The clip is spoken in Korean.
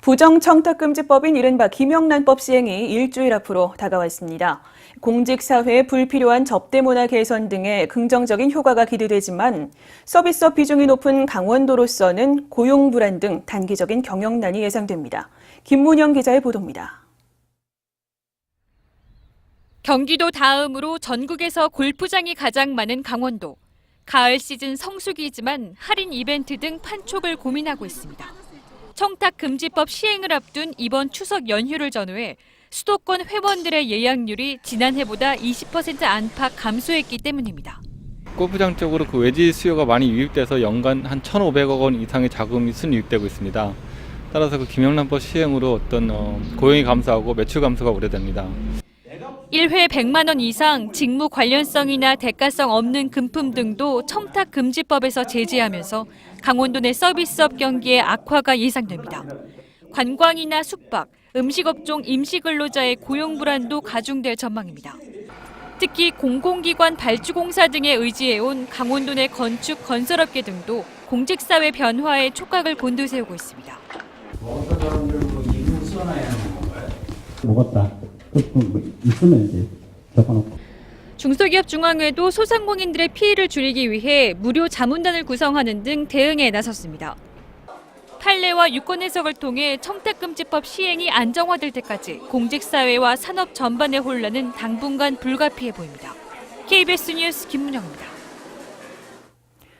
부정청탁금지법인 이른바 김영란법 시행이 일주일 앞으로 다가왔습니다. 공직사회의 불필요한 접대 문화 개선 등의 긍정적인 효과가 기대되지만 서비스업 비중이 높은 강원도로서는 고용 불안 등 단기적인 경영난이 예상됩니다. 김문영 기자의 보도입니다. 경기도 다음으로 전국에서 골프장이 가장 많은 강원도. 가을 시즌 성수기이지만 할인 이벤트 등 판촉을 고민하고 있습니다. 청탁 금지법 시행을 앞둔 이번 추석 연휴를 전후해 수도권 회원들의 예약률이 지난해보다 20% 안팎 감소했기 때문입니다. 골프장 쪽으로 그 외지 수요가 많이 유입돼서 연간 한 1,500억 원 이상의 자금이 순유입되고 있습니다. 따라서 그 김영란법 시행으로 어떤 어, 고용이 감소하고 매출 감소가 우려됩니다. 1회 100만 원 이상 직무 관련성이나 대가성 없는 금품 등도 청탁금지법에서 제재하면서 강원도 내 서비스업 경기의 악화가 예상됩니다. 관광이나 숙박, 음식업종 임시근로자의 고용 불안도 가중될 전망입니다. 특히 공공기관 발주공사 등에 의지해온 강원도 내 건축 건설업계 등도 공직사회 변화에 촉각을 곤두세우고 있습니다. 뭐? 먹었다. 그 있으면 이제 적어놓고. 중소기업 중앙회도 소상공인들의 피해를 줄이기 위해 무료 자문단을 구성하는 등 대응에 나섰습니다. 판례와 유권 해석을 통해 청탁금지법 시행이 안정화될 때까지 공직사회와 산업 전반의 혼란은 당분간 불가피해 보입니다. KBS 뉴스 김문영입니다.